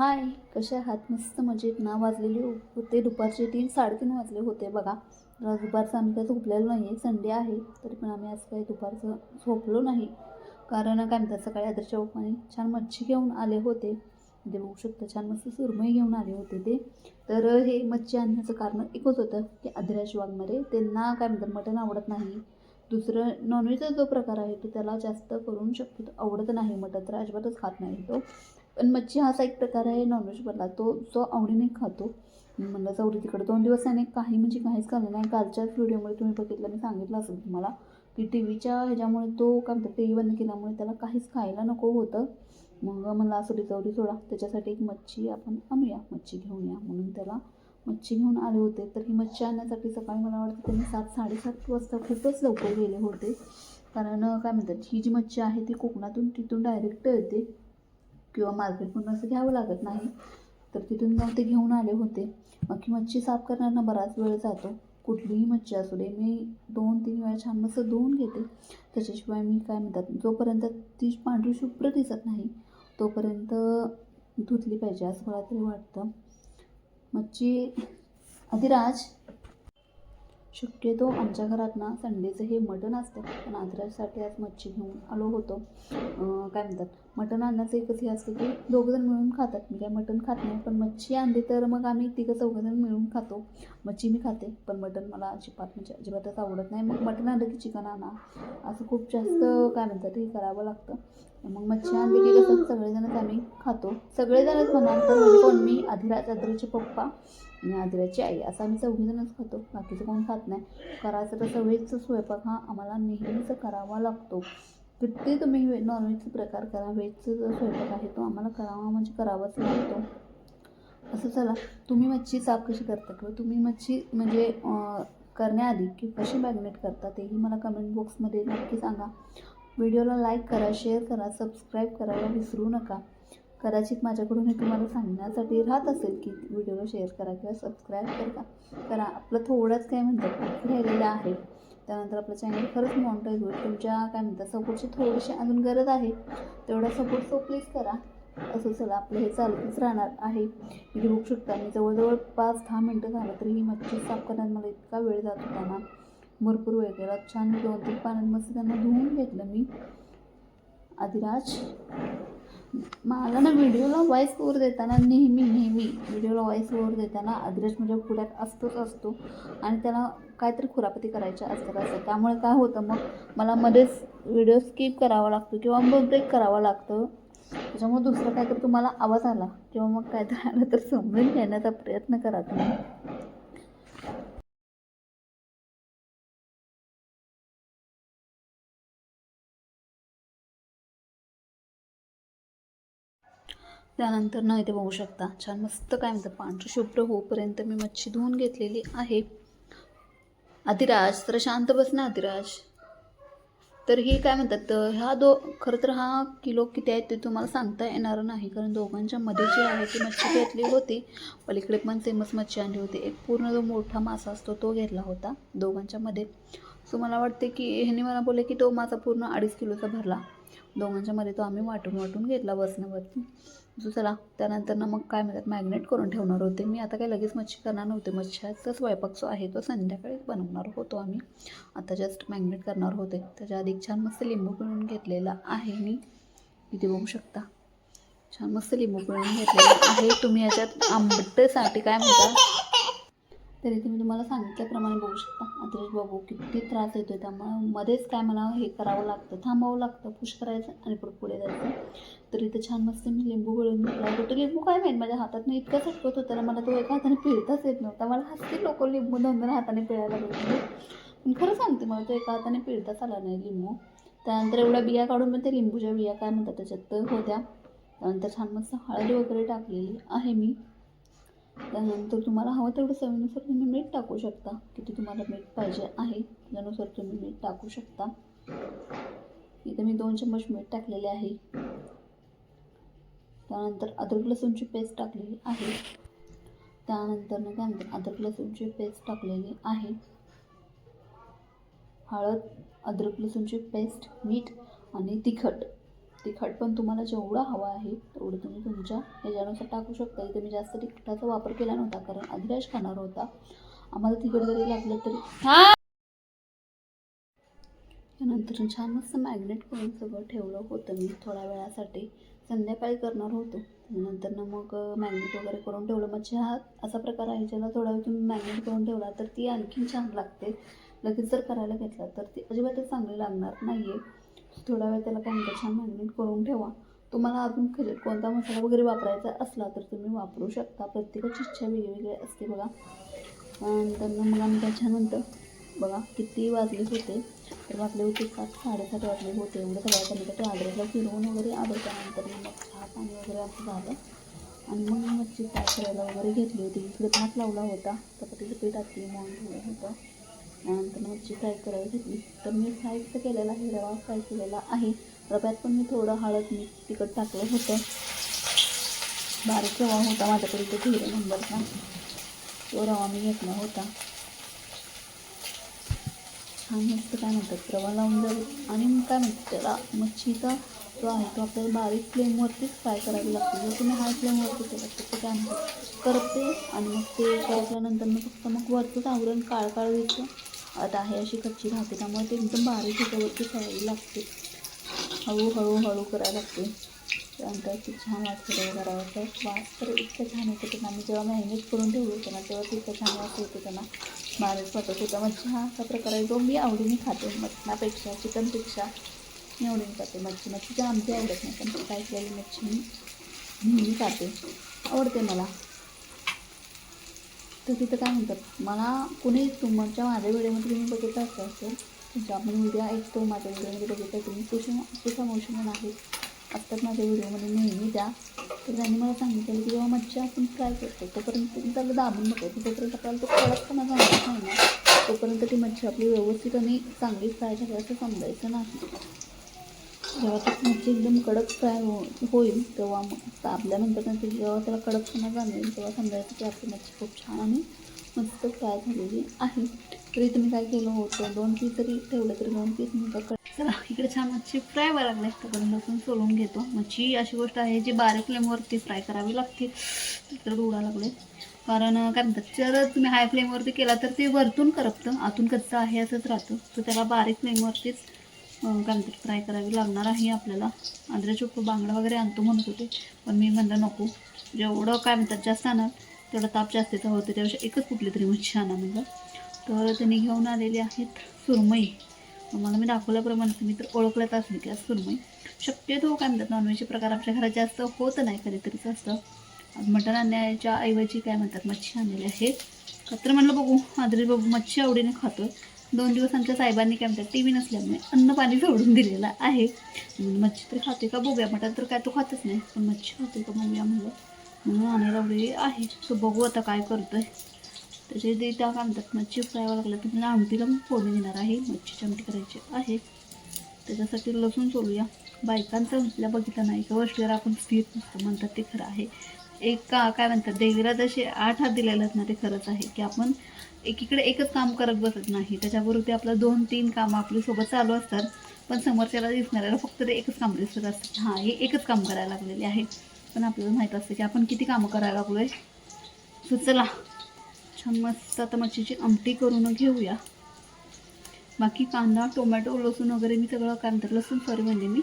हाय कसे आहात? मस्त मजेत. ना वाजलेले होते दुपारचे तीन साडेतीन वाजले होते बघा. दुपारचं आम्ही काय झोपलेलो नाही आहे संडे आहे तरी पण आम्ही आज काही दुपारचं झोपलो नाही. कारण काय म्हणतात सकाळी आदरच्या पप्पाने छान मच्छी घेऊन आले होते. म्हणजे बघू शकता छान मस्त सुरमई घेऊन आले होते ते. तर हे मच्छी आणण्याचं कारण एकच होतं की आदिराज वाघमारे त्यांना काय म्हणतात मटण आवडत नाही. दुसरं नॉनव्हेजचा जो प्रकार आहे तो त्याला जास्त करून शक्यतो आवडत नाही. मटण तर अजिबातच खात नाही तो. पण मच्छी हा असा एक प्रकार आहे नॉनव्हेजवाला तो जो आवडीने खातो. मी म्हणलं चौरी तिकडे. दोन दिवस त्याने काही म्हणजे काहीच खाल्लं नाही. कालच्याच व्हिडिओमध्ये तुम्ही बघितलं मी सांगितलं असेल तुम्हाला की टी व्हीच्या ह्याच्यामुळे तो काय म्हणतात टी व्ही बंद केल्यामुळे त्याला काहीच खायला नको होतं. मग मला असं चौरी सोडा. त्याच्यासाठी एक मच्छी आपण आणूया. मच्छी घेऊन या. म्हणून त्याला मच्छी घेऊन आले होते. तर ही मच्छी आणण्यासाठी सकाळी मला वाटतं त्यांनी सात साडेसात वाजता खूपच लवकर गेले होते. कारण काय म्हणतात ही जी मच्छी आहे ती कोकणातून तिथून डायरेक्ट येते. किंवा मार्केटमधून असं घ्यावं लागत नाही. तर तिथून जाऊन ते घेऊन आले होते. मग की मच्छी साफ करताना बराच वेळ जातो. कुठलीही मच्छी असू दे. मी दोन तीन वेळा छान मस्त धुवून घेते. त्याच्याशिवाय मी काय म्हणतात जोपर्यंत ती पांढरी शुभ्र दिसत नाही तोपर्यंत धुतली पाहिजे असं मला तरी वाटतं. मच्छी अधिराज शक्यतो आमच्या घरात ना संडेचं हे मटण असतं. पण आदरासाठी आज मच्छी घेऊन आलो होतो. काय म्हणतात? मटण आणण्याचं एकच हे असतं की दोघंजण मिळून खातात. मी काय मटण खात नाही पण मच्छी आणली तर मग आम्ही तिघं चौघंजण मिळून खातो. मच्छी मी खाते पण मटण मला अजिबात म्हणजे अजिबातच आवडत नाही. मग मटण आणलं की चिकन आणा. असं खूप जास्त काय म्हणतात हे करावं लागतं. मग मच्छी आणली की कसं सगळेजणच आम्ही खातो. सगळेजणच म्हणाल तर म्हणजे कोण? मी आधी अद्रचे पप्पा. आणि आदिराची आई. असं आम्ही चौघीजणच खातो. बाकीचं कोण खात नाही. करायचं तसं व्हेजचा स्वयंपाक हा आम्हाला नेहमीच करावा लागतो. किती तुम्ही व्हे नॉनव्हेजचा प्रकार करा. व्हेजचा जो स्वयंपाक आहे तो आम्हाला करावा म्हणजे करावाच लागतो. असं चला. तुम्ही मच्छी साफ कशी करता किंवा तुम्ही मच्छी म्हणजे करण्याआधी की कशी मॅग्नेट करता तेही मला कमेंट बॉक्समध्ये नक्की सांगा. व्हिडिओला लाईक करा शेअर करा सबस्क्राईब करायला विसरू नका. कदाचित माझ्याकडून हे तुम्हाला सांगण्यासाठी राहत असेल की व्हिडिओला शेअर करा किंवा सबस्क्राईब करा. करा आपलं थोडंच काय म्हणतात राहिलेलं आहे. त्यानंतर आपलं चॅनल खरंच मॉनिटाईज होईल. तुमच्या काय म्हणतात सपोर्टची थोडीशी अजून गरज आहे. तेवढा सपोर्ट सो प्लीज करा. असं चला आपलं हे चालतच राहणार आहे. इथे बघू शकता मी जवळजवळ पाच दहा मिनटं झालं तरी ही मच्छी साफ करण्यात मला इतका वेळ जात होता ना भरपूर वेळ गेला छान दोन तीन पाण्यात मस्त त्यांना धुवून घेतलं मी. आदिराज. मला ना व्हिडिओला वॉईस ओवर देताना नेहमी नेहमी व्हिडिओला वॉईस ओवर देताना अद्रेश म्हणजे पुढ्यात असतोच असतो. आणि त्याला काहीतरी खुरापती करायच्या असतात असं त्यामुळे काय होतं मग? मला मध्येच व्हिडिओ स्किप करावा लागतो किंवा मग ब्रेक करावा लागतं. त्याच्यामुळे दुसरं काहीतरी तुम्हाला आवाज आला. किंवा मग काहीतरी आलं तर समजून घेण्याचा प्रयत्न करा तुम्ही. त्यानंतर ना इथे बघू शकता. छान मस्त काय म्हणतात पांढरं शुभ्र होऊपर्यंत मी मच्छी धुवून घेतलेली आहे. अधिराज तर शांत बस ना अधिराज तर ही काय म्हणतात ह्या दो खरं तर हा किलो किती आहे ते तुम्हाला सांगता येणार नाही. कारण दोघांच्या मध्ये जी आहे ती मच्छी घेतली होती. पलीकडे पण सेमच मच्छी आणली होती. एक पूर्ण जो मोठा मासा असतो तो घेतला होता दोघांच्या मध्ये. सो मला वाटते की ह्यांनी मला बोलले की तो माझा पूर्ण अडीच किलोचा भरला. दोघांच्या मध्ये तो आम्ही वाटून वाटून घेतला बसण्यावरती सो चला त्यानंतर ना मग काय म्हणतात मॅग्नेट करून ठेवणार होते. मी आता काही लगेच मच्छी करणार नव्हते. मच्छ्याचा स्वयंपाक जो आहे तो संध्याकाळीच बनवणार होतो आम्ही. आता जस्ट मॅग्नेट करणार होते. त्याच्या आधी छान मस्त लिंबू पिळून घेतलेला आहे मी. इथे बघू शकता. छान मस्त लिंबू पिळून घेतलेला आहे. तुम्ही याच्यात आंबटसाठी काय म्हणता? तरी मी तुम्हाला सांगितल्याप्रमाणे बघू शकता. अद्रेश बाबू किती त्रास येतोय त्यामुळे मध्येच काय मला हे करावं लागतं थांबावं लागतं पुश करायचं आणि पुढे पुढे जायचं. तर इथं छान मस्त मी लिंबू गळून घेतला कुठे लिंबू काय माहीत माझ्या हातात इतकं सटकत होतं ना मला तो एका हाताने पिळताच येत नव्हता. मला हसते लोक लिंबू दोन दोन हाताने पिळायला लागले. पण खरं सांगते मला तो एका हाताने पिळताच आला नाही लिंबू. त्यानंतर एवढ्या बिया काढून पण ते लिंबूच्या बिया काय म्हणतात त्याच्यात तर होत्या. त्यानंतर छान मस्त हळद वगैरे टाकलेली आहे मी. त्यानंतर तुम्हाला हवं तेवढं चवीनुसार तुम्ही मीठ टाकू शकता. किती तुम्हाला मीठ पाहिजे आहे त्यानुसार तुम्ही मीठ टाकू शकता. इथे मी दोन चम्मच मीठ टाकलेले आहे. त्यानंतर अद्रक लसूणची पेस्ट टाकलेली आहे. त्यानंतर ना अद्रक लसूणची पेस्ट टाकलेली आहे. हळद अद्रक लसूणची पेस्ट मीठ आणि तिखट. तिखट पण तुम्हाला जेवढं हवं आहे तेवढं तुम्ही तुमच्या ह्याच्यानुसार टाकू शकता. इथे मी जास्त तिखटाचा वापर केला नव्हता कारण अधिराज खाणार होता. आम्हाला तिखट जरी लागलं तरी हां! त्यानंतर छान मस्त मॅग्नेट करून सगळं ठेवलं होतं मी थोड्या वेळासाठी. संध्याकाळी करणार होतो. त्यानंतर ना मग मॅग्नेट वगैरे करून ठेवलं. मच्छी हा असा प्रकार आहे ज्याला थोडा वेळ तुम्ही मॅग्नेट करून ठेवला तर ती आणखीन छान लागते. लगेच जर करायला घेतला तर ती अजिबातच चांगली लागणार नाही आहे थोडा वेळ त्याला काय म्हणतात छान करून ठेवा. तुम्हाला अजून खरे कोणता मसाला वगैरे वापरायचा असला तर तुम्ही वापरू शकता. प्रत्येकाची इच्छा वेगवेगळी असते बघा. नंतर मग आम्ही त्याच्यानंतर बघा किती वाजले होते. तर वाजले होते सात साडेसात वाजले होते. एवढं सगळ्या कमी ते आदरला फिरवून वगैरे आवडल्यानंतर मग चहा पाणी वगैरे असं झालं. आणि मग मच्छी फ्राय करायला वगैरे घेतली होती. इकडे भात लावला होता. चपातीचं पीठ आधी मॉन ठेवलं होतं. त्यानंतर मच्छी फ्राय करायला घेतली. तर मी फ्राय केलेला आहे रवा फ्राय केलेला आहे. रव्यात पण मी थोडं हळद मी तिखट टाकलं होतं. बारीक रवा होता माझ्याकडे तो धीरे नंबरचा. तो रवा मी घेतला होता. छान मस्त काय म्हणतात रवा लावून जर आणि मग काय म्हणतात त्याला मच्छीचा जो आहे तो आपल्याला बारीक फ्लेमवरतीच फ्राय करावी लागते. जर तुम्ही हाय फ्लेमवरती केला तर ते काय म्हणतात करपते आणि मग ते करपल्यानंतर मग फक्त मग वरचंच आवरण काळ काळ दिसतं आता आहे अशी कच्ची राहते त्यामुळे ते एकदम बारीक ह्याच्यावरती करावी लागते. हळूहळू हळू करायला लागते. त्यानंतर ती छान वाटते तेव्हा करायचं वास तर इतकं छान येतो त्यांना. आम्ही जेव्हा मॅरिनेट करून ठेवू होतो ना तेव्हा तितकं छान वास होतं त्यांना. बारीक वाटत होता. मच्छी हा असा प्रकार आहे जो मी आवडीने खाते. मटणापेक्षा चिकनपेक्षा मी आवडीने खाते. मच्छी मच्छी तर आमची आवडत नाही पण काय केलेली मच्छी मी नेहमी खाते. आवडते मला. तर तिथं काय म्हणतात मला कुणी तुमच्या माझ्या व्हिडिओमध्ये तुम्ही बघितलं असं असेल तुमच्या आपण व्हिडिओ ऐकतो माझ्या व्हिडिओमध्ये बघितलं तुम्ही कुशा कुशा मोशी म्हणून आहेत. असतात माझ्या व्हिडिओमध्ये नेहमी द्या तर त्यांनी मला सांगितलं की जेव्हा मच्छी आपण ट्राय करतो तोपर्यंत त्याला दाबून बघायचं तोपर्यंत आपल्याला तो कडकपणा जाणार नाही ना. तोपर्यंत ती मच्छी आपली व्यवस्थित आणि चांगली फ्राय झाली असं समजायचं नाही. जेव्हा ती मच्छी एकदम कडक फ्राय हो होईल तेव्हा मग दाबल्यानंतर त्यांची जेव्हा त्याला कडकपणा जाणवेल तेव्हा समजायचं की आपली मच्छी खूप छान आणि मस्त फ्राय झालेली आहे. तरी तुम्ही काय केलं होतं? दोन पीस जरी ठेवलं तरी दोन पीस मी चला इकडे छान मच्छी फ्राय व्हायला लागले तर लसूण सोलून घेतो. मच्छी अशी गोष्ट आहे जी बारीक फ्लेमवरती फ्राय करावी लागते. तर उडा लागले कारण काय म्हणतात जर तुम्ही हाय फ्लेमवरती केला तर ते वरतून करपतं. आतून कच्चं आहे असंच राहतं. तर त्याला बारीक फ्लेमवरतीच अं, काय म्हणतात फ्राय करावी लागणार आहे आपल्याला. आंध्र चोप बांगडा वगैरे आणतो म्हणत होते पण मी म्हणलं नको. जेवढं काय म्हणतात जास्त आणाल तेवढा ताप जास्तीचा होतो त्यापेक्षा एकच कुठली तरी मच्छी आणा म्हणलं. तर त्यांनी घेऊन आलेली आहेत सुरमई. मला मी दाखवल्याप्रमाणे तुम्ही तर ओळखल्यात असेल की आज सुरमई. शक्यतो काय म्हणतात नॉनव्हेजचे प्रकार आमच्या घरात जास्त होत नाही कधीतरीच असतं मटण आणण्याच्या ऐवजी काय म्हणतात मच्छी आणलेली आहे का तर म्हणलं बघू आदरी बाबू मच्छी आवडीने खातो दोन दिवस आमच्या साहेबांनी काय म्हणतात टी व्ही नसल्यामुळे अन्न पाणी सोडून दिलेलं आहे. मच्छी तर खाते का बघूया म्हटलं तर काय तो खातच नाही पण मच्छी खाते का बघूया म्हणलं. म्हणून आणायला लावलेली आहे. तो बघू आता काय करतो आहे त्याचे ते त्या काय म्हणतात मच्छी फ्राय लागलं तर मला आमटीला पण फोडणी देणार आहे. मच्छीची आमटी करायची आहे. त्याच्यासाठी लसूण सोडूया. बायकांचं म्हटलं बघितलं नाही का गोष्टीवर आपण स्थिर नसतो म्हणतात ते खरं आहे. एका काय म्हणतात देवीला जसे आठ हात दिलेले असणार ते खरंच आहे की आपण एकीकडे एकच काम करत बसत नाही. त्याच्याबरोबर ते आपलं दोन तीन कामं आपली सोबत चालू असतात. पण समोरच्याला दिसणाऱ्याला फक्त ते एकच काम दिसत असतं. हां हे एकच काम करायला लागलेले आहे. पण आपल्याला माहीत असतं की आपण किती कामं करायला लागलो आहे सो चला छान मस्त आता मच्छीची आमटी करून घेऊया. बाकी कांदा टोमॅटो लसूण वगैरे मी सगळं काय लसूण सॉरी म्हणजे मी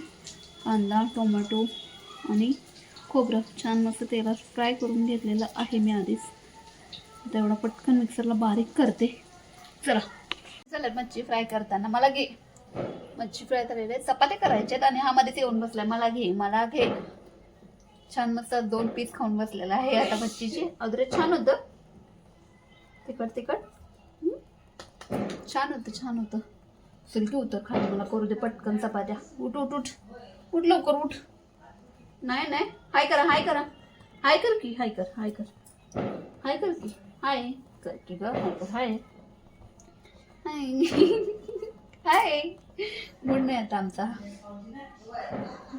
कांदा टोमॅटो आणि खोबरं छान मस्त तेलात फ्राय करून घेतलेलं आहे मी आधीच. आता एवढा पटकन मिक्सरला बारीक करते. चला. चला मच्छी फ्राय करताना मला घे. मच्छी फ्राय करायला चपात्या करायच्यात आणि हा मध्येच येऊन बसलाय. मला घे मला घे. छान मस्त दोन पीस खाऊन बसलेला आहे आता मच्छीची. अगदी छान होतं. तिखट तिखट. छान होतं छान होतं. सिल्की होतं खाली. मला करू दे पटकन चपात्या. उठ उठ उठ. उठ लवकर उठ. नाही नाही. हाय करा हाय करा. हाय कर की हाय कर हाय कर. हाय कर की. हाय कर की ग हाय हाय हाय मूड नाही आता आमचा.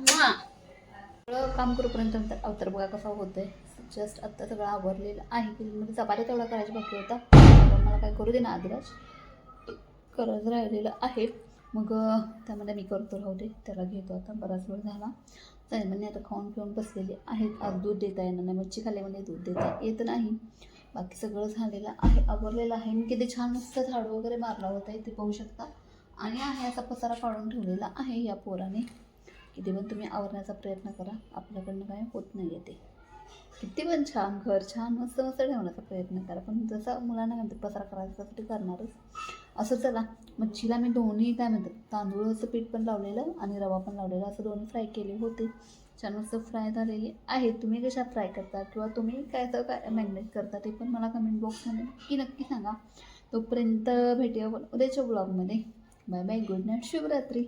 हा सगळं काम करूपर्यंत अवतार बघा कसा होतोय. जस्ट आत्ता सगळं आवरलेलं आहे. की म्हणजे चपात्या तेवढा करायचा बाकी होता. मला काय करू दे ना आदिराज. करत राहिलेलं आहे. मग त्यामध्ये मी करतो राहू दे. त्याला घेतो आता. बराच वेळ झाला. सायमनने आता खाऊन पिऊन बसलेले आहेत. आज दूध देता येणार नाही. मच्छी खाल्ल्यामध्ये दूध देता येत नाही. बाकी सगळं झालेलं आहे आवरलेलं आहे. मी किती छान मस्त झाड वगैरे मारला होता इथे पाहू शकता. आणि आहे असा पसारा काढून ठेवलेला आहे या पोराने. किती पण तुम्ही आवरण्याचा प्रयत्न करा आपल्याकडनं काय होत नाही आहे ते. किती पण छान घर छान मस्त मस्त ठेवण्याचा प्रयत्न करा. पण जसं मुलांना म्हणते पसारा करायचा तसं ते करणारच. असं चला मच्छीला मी दोन्ही काय म्हणतात तांदूळाचं पीठ पण लावलेलं आणि रवा पण लावलेला असं दोन्ही फ्राय केले होते. छान मस्त फ्राय झालेली आहे. तुम्ही कशा फ्राय करता किंवा तुम्ही काय तर काय मॅग्नेट करता ते पण मला कमेंट बॉक्समध्ये नक्की नक्की सांगा. तोपर्यंत भेटूया आपण उद्याच्या ब्लॉगमध्ये बाय बाय गुड नाईट शुभरात्री.